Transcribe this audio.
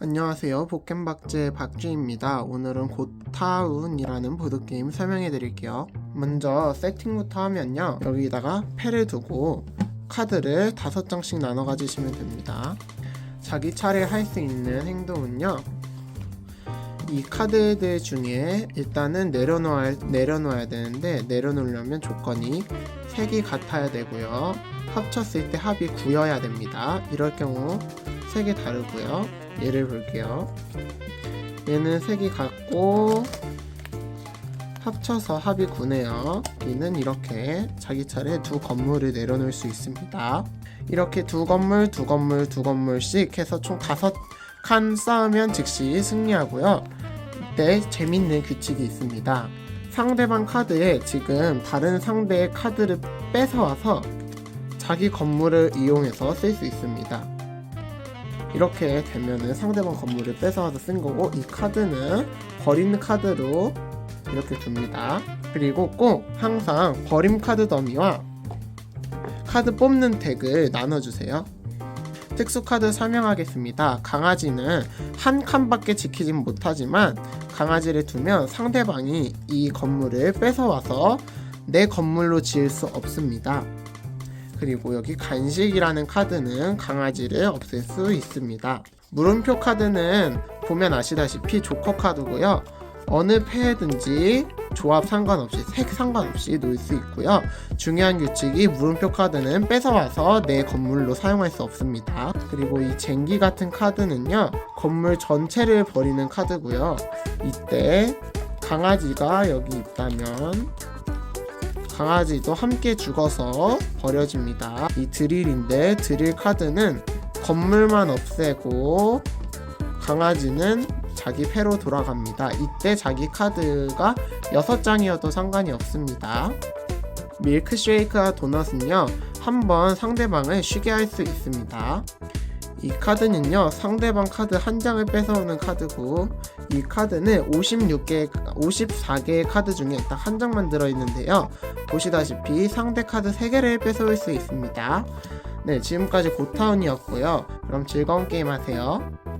안녕하세요. 포켓박제 박쥐입니다. 오늘은 고타운이라는 보드게임 설명해 드릴게요. 먼저 세팅부터 하면요. 여기다가 패를 두고 카드를 다섯 장씩 나눠 가지시면 됩니다. 자기 차례 할 수 있는 행동은요. 이 카드들 중에 일단은 내려놓아야, 내려놓아야 되는데 내려놓으려면 조건이 색이 같아야 되고요. 합쳤을 때 합이 9여야 됩니다. 이럴 경우 색이 다르고요. 얘를 볼게요. 얘는 색이 같고 합쳐서 합이 9네요. 얘는 이렇게 자기 차례 두 건물을 내려놓을 수 있습니다. 이렇게 두 건물, 두 건물, 두 건물씩 해서 총 다섯 칸 쌓으면 즉시 승리하고요. 이때 재밌는 규칙이 있습니다. 상대방 카드에 지금 다른 상대의 카드를 뺏어와서 자기 건물을 이용해서 쓸 수 있습니다. 이렇게 되면은 상대방 건물을 뺏어와서 쓴 거고 이 카드는 버리는 카드로 이렇게 둡니다. 그리고 꼭 항상 버림 카드 더미와 카드 뽑는 덱을 나눠주세요. 특수 카드 설명하겠습니다. 강아지는 한 칸밖에 지키진 못하지만 강아지를 두면 상대방이 이 건물을 뺏어와서 내 건물로 지을 수 없습니다. 그리고 여기 간식이라는 카드는 강아지를 없앨 수 있습니다. 물음표 카드는 보면 아시다시피 조커 카드고요. 어느 패든지 조합 상관없이 색 상관없이 놓을 수 있고요. 중요한 규칙이 물음표 카드는 뺏어와서 내 건물로 사용할 수 없습니다. 그리고 이 쟁기 같은 카드는요. 건물 전체를 버리는 카드고요. 이때 강아지가 여기 있다면 강아지도 함께 죽어서 버려집니다. 이 드릴인데 드릴 카드는 건물만 없애고 강아지는 자기 패로 돌아갑니다. 이때 자기 카드가 6장이어도 상관이 없습니다. 밀크쉐이크와 도넛은요, 한번 상대방을 쉬게 할 수 있습니다. 이 카드는요, 상대방 카드 한 장을 뺏어오는 카드고, 이 카드는 56개, 54개의 카드 중에 딱 한 장만 들어있는데요. 보시다시피 상대 카드 3개를 뺏어올 수 있습니다. 네, 지금까지 고타운이었고요. 그럼 즐거운 게임 하세요.